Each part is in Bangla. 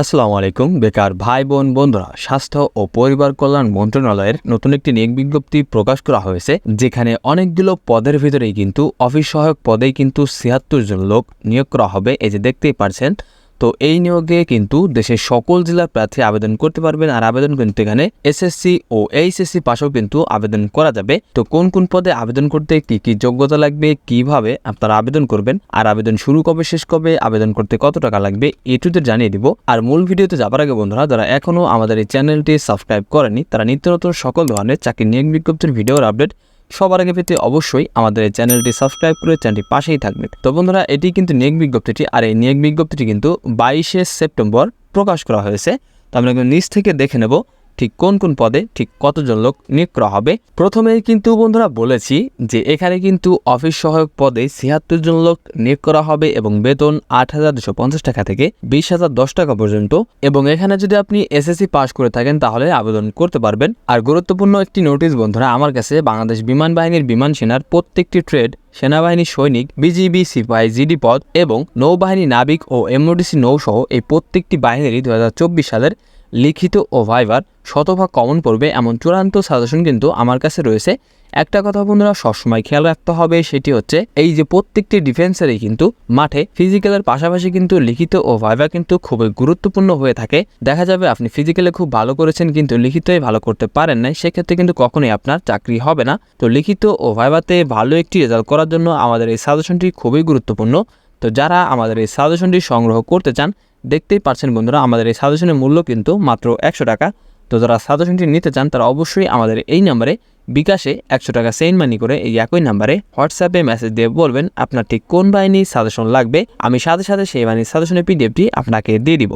আসসালামু আলাইকুম, বেকার ভাই বোন বন্ধুরা, স্বাস্থ্য ও পরিবার কল্যাণ মন্ত্রণালয়ের নতুন একটি নিয়োগ বিজ্ঞপ্তি প্রকাশ করা হয়েছে, যেখানে অনেকগুলো পদের ভিতরেই কিন্তু অফিস সহায়ক পদেই কিন্তু ছিয়াত্তর জন লোক নিয়োগ করা হবে। এই যে দেখতেই পারছেন তো এই নিয়োগে কিন্তু দেশের সকল জেলার প্রার্থী আবেদন করতে পারবেন আর আবেদন কিন্তু এখানে এসএসসি ও এইচএসসি পাশেও কিন্তু আবেদন করা যাবে। তো কোন কোন পদে আবেদন করতে কি কি যোগ্যতা লাগবে, কীভাবে আপনারা আবেদন করবেন আর আবেদন শুরু কবে, শেষ কবে, আবেদন করতে কত টাকা লাগবে এটুতে জানিয়ে দিব। আর মূল ভিডিওতে যাবার আগে বন্ধুরা, যারা এখনও আমাদের এই চ্যানেলটি সাবস্ক্রাইব করেনি তারা নিত্য নতুন সকল ধরনের চাকরি নিয়োগ বিজ্ঞপ্তির ভিডিওর আপডেট সবার আগে পেতে অবশ্যই আমাদের এই চ্যানেলটি সাবস্ক্রাইব করে চ্যানেলটি পাশেই থাকবে। তো বন্ধুরা, এটি কিন্তু নিয়োগ বিজ্ঞপ্তিটি, আর এই নিয়োগ বিজ্ঞপ্তিটি কিন্তু বাইশে সেপ্টেম্বর প্রকাশ করা হয়েছে। তো আমরা নিচ থেকে দেখে নেব ঠিক কোন কোন পদে ঠিক কতজন লোক নিয়োগ করা হবে? প্রথমেই কিন্তু বন্ধুরা বলেছি যে এখানে কিন্তু অফিস সহায়ক পদে ছিয়াত্তর জন লোক নিয়োগ করা হবে এবং বেতন আট হাজার দুশো পঞ্চাশ টাকা থেকে বিশ হাজার দশ টাকা পর্যন্ত। এবং এখানে যদি আপনি এসএসসি পাস করে থাকেন তাহলে আবেদন করতে পারবেন। আর গুরুত্বপূর্ণ একটি নোটিশ বন্ধুরা আমার কাছে, বাংলাদেশ বিমান বাহিনীর বিমান সেনার প্রত্যেকটি ট্রেড, সেনাবাহিনী সৈনিক, বিজিবি সিপাহি জিডি পদ এবং নৌবাহিনী, নাবিক ও এমওডিসি নৌসহ এই প্রত্যেকটি বাহিনীরই দু সালের লিখিত ও ভাইবার শতভাগ কমন পড়বে এমন চূড়ান্ত সাজেশন কিন্তু আমার কাছে রয়েছে। একটা কথা বন্ধুরা, সবসময় খেয়াল রাখতে হবে, সেটি হচ্ছে এই যে প্রত্যেকটি ডিফেন্সেরই কিন্তু মাঠে ফিজিক্যালের পাশাপাশি কিন্তু লিখিত ও ভাইভা কিন্তু খুবই গুরুত্বপূর্ণ হয়ে থাকে। দেখা যাবে আপনি ফিজিক্যালে খুব ভালো করেছেন, কিন্তু লিখিতই ভালো করতে পারেন নাই, সেক্ষেত্রে কিন্তু কখনোই আপনার চাকরি হবে না। তো লিখিত ও ভাইভাতে ভালো একটি রেজাল্ট করার জন্য আমাদের এই সাজেশনটি খুবই গুরুত্বপূর্ণ। তো যারা আমাদের এই সাজেশনটি সংগ্রহ করতে চান, দেখতেই পারছেন বন্ধুরা, আমাদের এই সাজেশনের মূল্য কিন্তু মাত্র একশো টাকা। তো যারা সাজেশনটি নিতে চান, তারা অবশ্যই আমাদের এই নাম্বারে বিকাশে একশো টাকা সেন্ড মানি করে এই একই নাম্বারে হোয়াটসঅ্যাপে মেসেজ দিয়ে বলবেন আপনার ঠিক কোন বাহিনী সাজেশন লাগবে। আমি সাথে সাথে সেই বাহিনীর সাজেশনের পিডিএফটি আপনাকে দিয়ে দিব।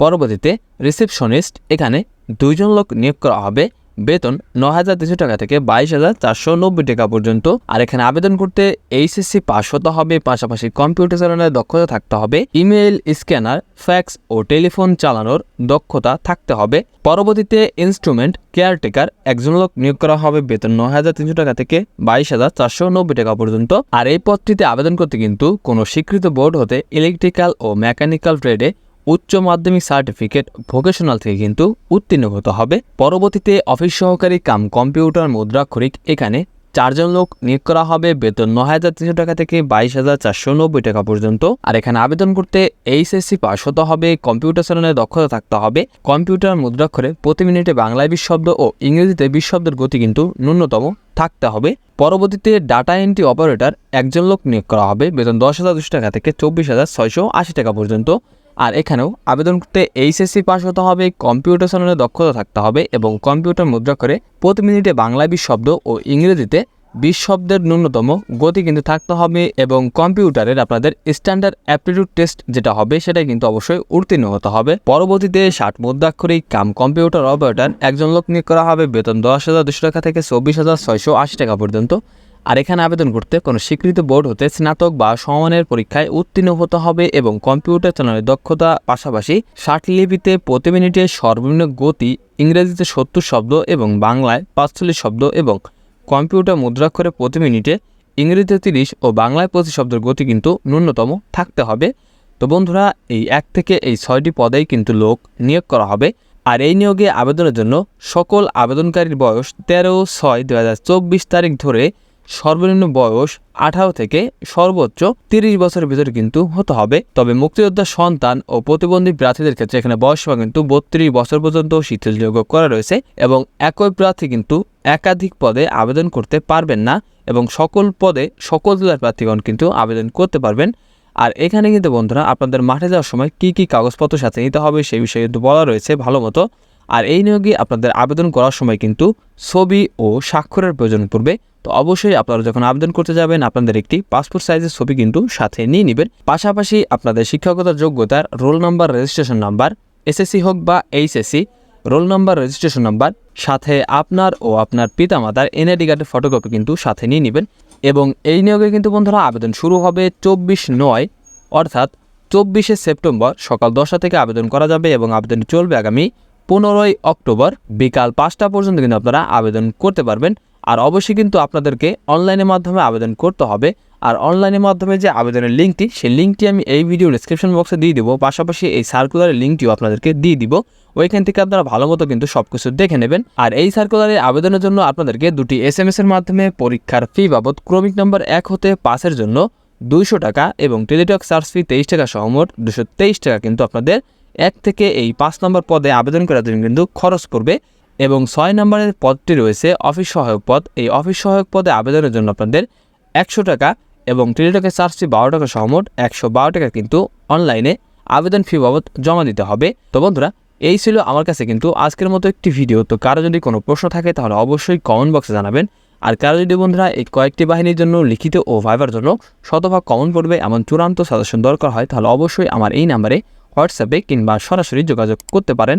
পরবর্তীতে রিসেপশনিস্ট এখানে দুইজন লোক নিয়োগ করা হবে। বেতন ন হাজার তিনশো টাকা থেকে বাইশ হাজার চারশো নব্বই টাকা পর্যন্ত। আর এখানে আবেদন করতে এইচএসসি পাস হতে হবে, পাশাপাশি কম্পিউটার চালানোর দক্ষতা থাকতে হবে ইমেল স্ক্যানার, ফ্যাক্স ও টেলিফোন চালানোর দক্ষতা থাকতে হবে। পরবর্তীতে ইনস্ট্রুমেন্ট কেয়ারটেকার একজন লোক নিয়োগ করা হবে বেতন নয় হাজার তিনশো টাকা থেকে বাইশ হাজার চারশো নব্বই টাকা পর্যন্ত। আর এই পদটিতে আবেদন করতে কিন্তু কোনো স্বীকৃত বোর্ড হতে ইলেকট্রিক্যাল ও মেকানিক্যাল ট্রেডে উচ্চ মাধ্যমিক সার্টিফিকেট ভোকেশনাল থেকে কিন্তু উত্তীর্ণ হতে হবে। পরবর্তীতে অফিস সহকারী কাম কম্পিউটার মুদ্রাক্ষরিক এখানে চারজন লোক নিয়োগ করা হবে। বেতন ন হাজার তিনশো টাকা থেকে বাইশ হাজার চারশো নব্বই টাকা পর্যন্ত। আর এখানে আবেদন করতে এইচএসসি পাস হতে হবে। কম্পিউটার চালানোর দক্ষতা থাকতে হবে। কম্পিউটার মুদ্রাক্ষরে প্রতি মিনিটে বাংলায় বিশ শব্দ ও ইংরেজিতে বিশ শব্দের গতি কিন্তু ন্যূনতম থাকতে হবে। পরবর্তীতে ডাটা এন্ট্রি অপারেটর একজন লোক নিয়োগ করা হবে। বেতন দশ হাজার দুশো টাকা থেকে চব্বিশ হাজার ছয়শো আশি টাকা পর্যন্ত। আর এখানেও আবেদন করতে এইচএসসি পাস হতে হবে কম্পিউটার চালানোর দক্ষতা থাকতে হবে এবং কম্পিউটার মুদ্রা করে প্রতি মিনিটে বাংলা বিশ শব্দ ও ইংরেজিতে বিশ শব্দের ন্যূনতম গতি কিন্তু থাকতে হবে এবং কম্পিউটারের আপনাদের স্ট্যান্ডার্ড অ্যাপটিটিউড টেস্ট যেটা হবে সেটা কিন্তু অবশ্যই উত্তীর্ণ হতে হবে। পরবর্তীতে ষাট মুদ্রাক্ষরিক কাম কম্পিউটার অপারেটর, একজন লোক নিয়োগ করা হবে, বেতন দশ হাজার দুশো টাকা থেকে চব্বিশ হাজার ছয়শো আশি টাকা পর্যন্ত। আর এখানে আবেদন করতে কোনো স্বীকৃত বোর্ড হতে স্নাতক বা সমানের পরীক্ষায় উত্তীর্ণ হতে হবে এবং কম্পিউটার চালানোর দক্ষতা পাশাপাশি ষাট লিপিতে প্রতি মিনিটে সর্বনিম্ন গতি ইংরেজিতে সত্তর শব্দ এবং বাংলায় পাঁচচল্লিশ শব্দ এবং কম্পিউটার মুদ্রাক্ষরে প্রতি মিনিটে ইংরেজিতে তিরিশ ও বাংলায় পঁচিশ শব্দের গতি কিন্তু ন্যূনতম থাকতে হবে। তো বন্ধুরা, এই এক থেকে এই ছয়টি পদেই কিন্তু লোক নিয়োগ করা হবে। আর এই নিয়োগে আবেদনের জন্য সকল আবেদনকারীর বয়স তেরো ছয় দু তারিখ ধরে সর্বনিম্ন বয়স আঠারো থেকে সর্বোচ্চ তিরিশ বছরের ভিতরে কিন্তু হতে হবে। তবে মুক্তিযোদ্ধার সন্তান ও প্রতিবন্ধী প্রার্থীদের ক্ষেত্রে এখানে বয়সসীমা কিন্তু বত্রিশ বছর পর্যন্ত শিথিলযোগ্য করা রয়েছে এবং একই প্রার্থী কিন্তু একাধিক পদে আবেদন করতে পারবেন না এবং সকল পদে সকল জেলার প্রার্থীগণ কিন্তু আবেদন করতে পারবেন। আর এখানে কিন্তু বন্ধুরা আপনাদের মাঠে যাওয়ার সময় কি কি কাগজপত্র সাথে নিতে হবে সেই বিষয়ে কিন্তু বলা রয়েছে ভালো মতো। আর এই নিয়োগে আপনাদের আবেদন করার সময় কিন্তু ছবি ও স্বাক্ষরের প্রয়োজন পড়বে। তো অবশ্যই আপনারা যখন আবেদন করতে যাবেন, আপনাদের একটি পাসপোর্ট সাইজের ছবি কিন্তু সাথে নিয়ে নেবেন। পাশাপাশি আপনাদের শিক্ষকতার যোগ্যতার roll number, registration number, SSC হোক বা HSC, roll number, registration number, সাথে আপনার ও আপনার পিতামাতার এনআইডি কার্ডের ফটোকপি কিন্তু সাথে নিয়ে নেবেন। এবং এই নিয়োগে কিন্তু বন্ধুরা আবেদন শুরু হবে চব্বিশ নয়, অর্থাৎ চব্বিশে সেপ্টেম্বর সকাল দশটা থেকে আবেদন করা যাবে এবং আবেদন চলবে আগামী পনেরোই অক্টোবর বিকাল পাঁচটা পর্যন্ত কিন্তু আপনারা আবেদন করতে পারবেন। আর অবশ্যই কিন্তু আপনাদেরকে অনলাইনের মাধ্যমে আবেদন করতে হবে। আর অনলাইনের মাধ্যমে যে আবেদনের লিঙ্কটি, সেই লিঙ্কটি আমি এই ভিডিও ডিসক্রিপশন বক্সে দিয়ে দিব। পাশাপাশি এই সার্কুলারের লিঙ্কটিও আপনাদেরকে দিয়ে দিব। ওইখান থেকে আপনারা ভালো মতো কিন্তু সব কিছু দেখে নেবেন। আর এই সার্কুলারের আবেদনের জন্য আপনাদেরকে দুটি এস এম এর মাধ্যমে পরীক্ষার ফি বাবদ ক্রমিক নম্বর এক হতে পাঁচের জন্য দুইশো টাকা এবং টেলিটক চার্জ ফি তেইশ টাকা সহ মোট দুশো তেইশ টাকা কিন্তু আপনাদের এক থেকে এই পাঁচ নম্বর পদে আবেদন করার জন্য কিন্তু খরচ করবে এবং ছয় নম্বরের পদটি রয়েছে অফিস সহায়ক পদ। এই অফিস সহায়ক পদে আবেদনের জন্য আপনাদের একশো টাকা এবং টেলিটকের চার্জ ফি বারো টাকা সহ মোট একশো বারো টাকা কিন্তু অনলাইনে আবেদন ফি বাবদ জমা দিতে হবে। তো বন্ধুরা, এই ছিল আমার কাছে কিন্তু আজকের মতো একটি ভিডিও। তো কারও যদি কোনো প্রশ্ন থাকে তাহলে অবশ্যই কমেন্ট বক্সে জানাবেন। আর কারও যদি বন্ধুরা এই কয়েকটি বাহিনীর জন্য লিখিত ও ভাইবার জন্য শতভাগ কমেন্ট করবে এমন চূড়ান্ত সাজেশন দরকার হয়, তাহলে অবশ্যই আমার এই নাম্বারে হোয়াটসঅ্যাপে কিংবা সরাসরি যোগাযোগ করতে পারেন।